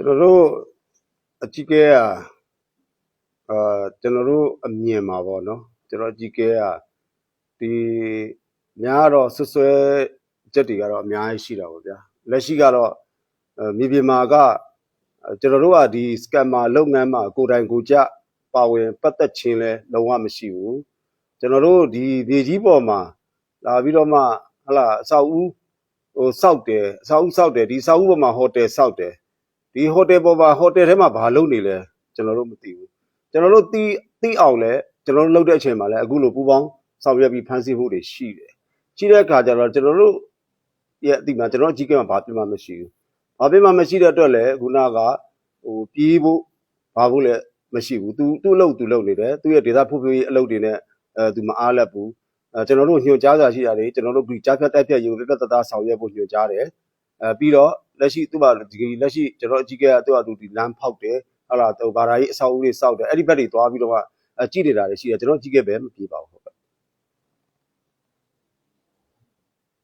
ကျွန်တော်တို့အကြီးကဲကအာကျွန်တော်တို့အမြင်မှာပေါ့နော်ကျွန်တော်အကြီးကဲကဒီများတော့ဆွဆွဲချက်တွေကတော့အများကြီးရှိတာပေါ့ဗျာလက်ရှိကတော့အဲမြေပြင်မှာကအဲကျွန်တော်တို့ကဒီ scammer လုပ်ငန်းမှာကိုယ်တိုင်ကိုယ်ကျပါဝင်ပတ်သက်ခြင်းလဲလုံးဝမရှိဘူးကျွန်တော်တို့ဒီမြေကြီးပေါ်မှာလာပြီးတော့မှဟလာအဆောက်အဦဟိုစောက်တယ်အဆောက်အဦစောက်တယ်ဒီအဆောက်အဦပေါ်မှာဟိုတယ်စောက်တယ် ဒီဟိုတယ်ပေါ်မှာဟိုတယ်ထဲမှာဘာလုပ်နေလဲကျွန်တော်တို့မသိဘူးကျွန်တော်တို့သိသိအောင်လဲကျွန်တော်တို့လုပ်တဲ့အချိန်မှာလဲအခုလိုပူပေါင်းဆောင်ရွက်ပြီးဖန်ဆီးမှုတွေရှိတယ်ရှိတဲ့အခါကျတော့ကျွန်တော်တို့ရဲ့အတိမှာကျွန်တော်တို့အကြီးကဲမှာဘာပြမှမရှိဘူးဘာပြမှမရှိတဲ့အတွက်လဲခုနကဟိုပြေးဖို့ဘာဖို့လဲမရှိဘူးသူသူ့အလုပ်သူလုပ်နေတယ်သူ့ရဲ့ဒေတာဖွံ့ဖြိုးရေးအလုပ်တွေနဲ့အဲသူမအားလက်ဘူးအဲကျွန်တော်တို့ညွှန်ကြားစာရှိတာတွေကျွန်တော်တို့ဒီကြားဖြတ်တိုက်ဖြတ်ရေးကိုပြတ်ပြတ်သားသားဆောင်ရွက်ဖို့ညွှန်ကြားတယ် အဲပြီးတော့လက်ရှိသူ့ဘာဒီလက်ရှိကျွန်တော်အကြီးကဲကသူ့ဟာသူဒီလမ်းဖောက်တယ်ဟာလာတော့ဘာသာရေးအဆောက်အဦတွေစောက်တယ်အဲ့ဒီဘက်တွေသွားပြီးတော့မှအကြည့်နေတာတွေရှိတယ်ကျွန်တော်အကြီးကဲပဲမပြေပါဘူးဟုတ်ကဲ့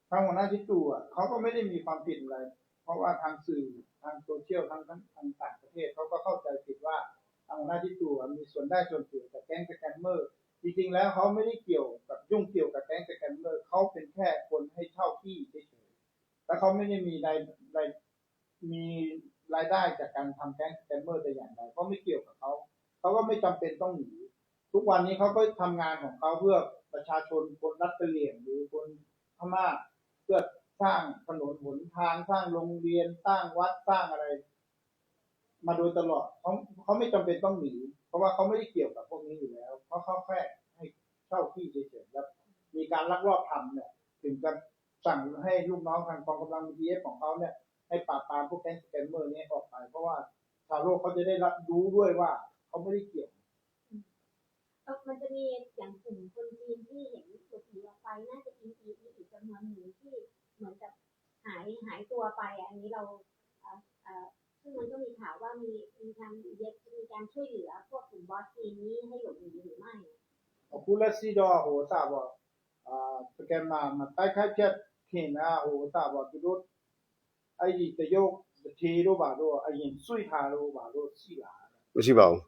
ทางหัวหน้าทิศตูอ่ะเขาก็ไม่ได้มีความผิดอะไร เพราะว่าทางสื่อทางโซเชียลทางทางทางต่างประเทศเขาก็เข้าใจผิดว่าทางหัวหน้าทิศตูอ่ะมีส่วนได้ส่วนเสียกับแก๊งสแกมเมอร์ จริงๆแล้วเขาไม่ได้เกี่ยวกับยุ่งเกี่ยว เขาไม่ได้มีรายรายมีรายได้จากการทำแก๊งสแกมเมอร์แต่อย่างใดเขาไม่เกี่ยวกับเขาเขาก็ไม่จำเป็นต้องหนีทุกวันนี้เขาก็ทำงานของเขาเพื่อประชาชนคนรัฐเหรี่ยงหรือคนพม่าเพื่อสร้างถนนหนทางสร้างโรงเรียนสร้างวัดสร้างอะไร มาโดยตลอดเขาเขาไม่จำเป็นต้องหนีเพราะว่าเขาไม่ได้เกี่ยวกับพวกนี้อยู่แล้วเพราะเขาแค่ให้เช่าที่เฉยๆแล้วมีการลักลอบทำเนี่ยถึงกับ สั่งให้ลูกน้องทางกองกำลังบีเอฟของเขาเนี่ยให้ปราบปรามพวกแก๊งสแกมเมอร์นี้ออกไป เพราะว่าชาวโลกเขาจะได้รับรู้ด้วยว่าเขาไม่ได้เกี่ยวมันจะมีอย่างกลุ่มคนจีนที่เห็นหลบหนีออกไปน่าจะมีอีกอีกจำนวนหนึ่งที่เหมือนกับหายหายตัวไป อันนี้เราซึ่งมันก็มีข่าวว่ามีมีทางเย็บมีการช่วยเหลือพวกกลุ่มบอสจีนนี้ให้หลบหนีหรือไม่ผู้เลซีดอโหทราบว่าสแกมมามันใต้ค่าเพียด င်တာဟိုစပေါ့သူတို့အဲ့ဒီတရုတ်တထေတို့ပါတော့အရင်စွိထားလို့ပါတော့ရှိလာတယ်မရှိပါဘူး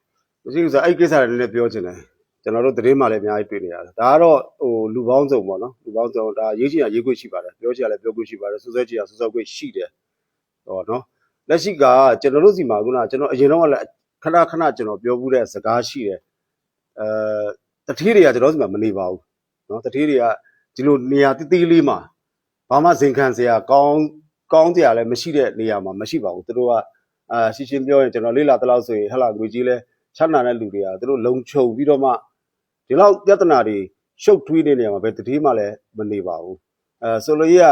မရှိဘူးဆိုအဲ့ဒီကိစ္စတွေလည်းပြောချင်တယ်ကျွန်တော်တို့သတင်းမှလည်းအများကြီးတွေ့နေရတယ်ဒါကတော့ဟိုလူပေါင်းစုံပေါ့နော်လူပေါင်းစုံဒါရေးချင်ရရေးခွင့်ရှိပါတယ်ပြောချင်ရလည်းပြောခွင့်ရှိပါတယ်စူးစဲချင်ရစူးစဲခွင့်ရှိတယ်ဟောနော်လက်ရှိကကျွန်တော်တို့စီမှာခုနကကျွန်တော်အရင်တော့ကလည်းခဏခဏကျွန်တော်ပြောဘူးတဲ့စကားရှိတယ်အဲတတိတွေကကျွန်တော်စီမှာမနေပါဘူးနော်တတိတွေကဒီလိုနေရာတိတိလေးမှာ ဘာမှဇင်ခံစရာကောင်းကောင်းတရားလည်းမရှိတဲ့နေရာမှာမရှိပါဘူးသူတို့ကအာရှင်းရှင်းပြောရင်ကျွန်တော်လေးလာတလောက်ဆိုရင်ဟလာငွေကြီးလဲချမ်းသာတဲ့လူတွေကသူတို့လုံခြုံပြီးတော့မှဒီလောက်ပြဿနာတွေရှုပ်ထွေးတဲ့နေရာမှာပဲတတိမှလည်းမနေပါဘူးအဲဆိုလိုကြီးက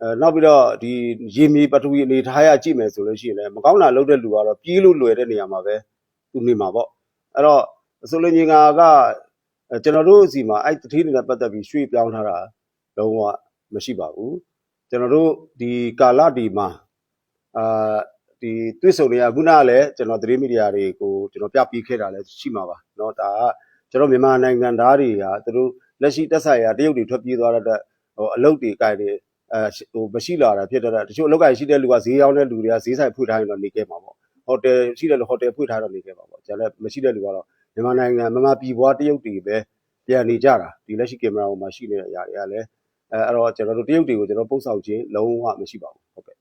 အဲနောက်ပြီးတော့ဒီရေမြေပထဝီအနေထားရကြည့်မယ်ဆိုလို့ရှိရင်လည်းမကောင်းတာလုပ်တဲ့လူကတော့ပြေးလို့လွယ်တဲ့နေရာမှာပဲသူနေမှာပေါ့အဲ့တော့ဆိုလိုညီငါကအဲကျွန်တော်တို့စီမှာအဲ့တတိတွေနဲ့ပတ်သက်ပြီးရွှေ့ပြောင်းထားတာလုံးဝ မရှိပါဘူးကျွန်တော်တို့ဒီကာလဒီမှာအာ ဒီတွေ့ဆုံတွေကခုနကလည်းကျွန်တော်သတင်းမီဒီယာတွေကိုကျွန်တော်ပြပေးခဲ့တာလည်းရှိမှာပါเนาะဒါကကျွန်တော်မြန်မာနိုင်ငံသားတွေကသူတို့လက်ရှိတက်ဆိုင်ရာတရုတ်တွေထွက်ပြေးသွားတဲ့အတွက်ဟိုအလုတ်တွေကြိုက်တယ်အဲဟိုမရှိလာတာဖြစ်တဲ့အတွက်တချို့အလုတ်ကြိုက်ရှိတဲ့လူကဈေးရောက်တဲ့လူတွေကဈေးဆိုင်ဖွင့်ထားရင်တော့နေခဲ့မှာပေါ့ဟိုတယ်ရှိတဲ့လူဟိုတယ်ဖွင့်ထားတော့နေခဲ့မှာပေါ့ကျန်တဲ့မရှိတဲ့လူကတော့မြန်မာနိုင်ငံမြန်မာပြည်ဘွားတရုတ်တွေပဲပြန်နေကြတာဒီလက်ရှိကင်မရာပေါ်မှာရှိနေတဲ့အရာတွေကလည်း အဲအဲ့တော့ကျွန်တော်တို့တရုတ်တွေကိုကျွန်တော်ပို့ဆောင်ခြင်းလုံးဝမရှိပါဘူးဟုတ်ကဲ့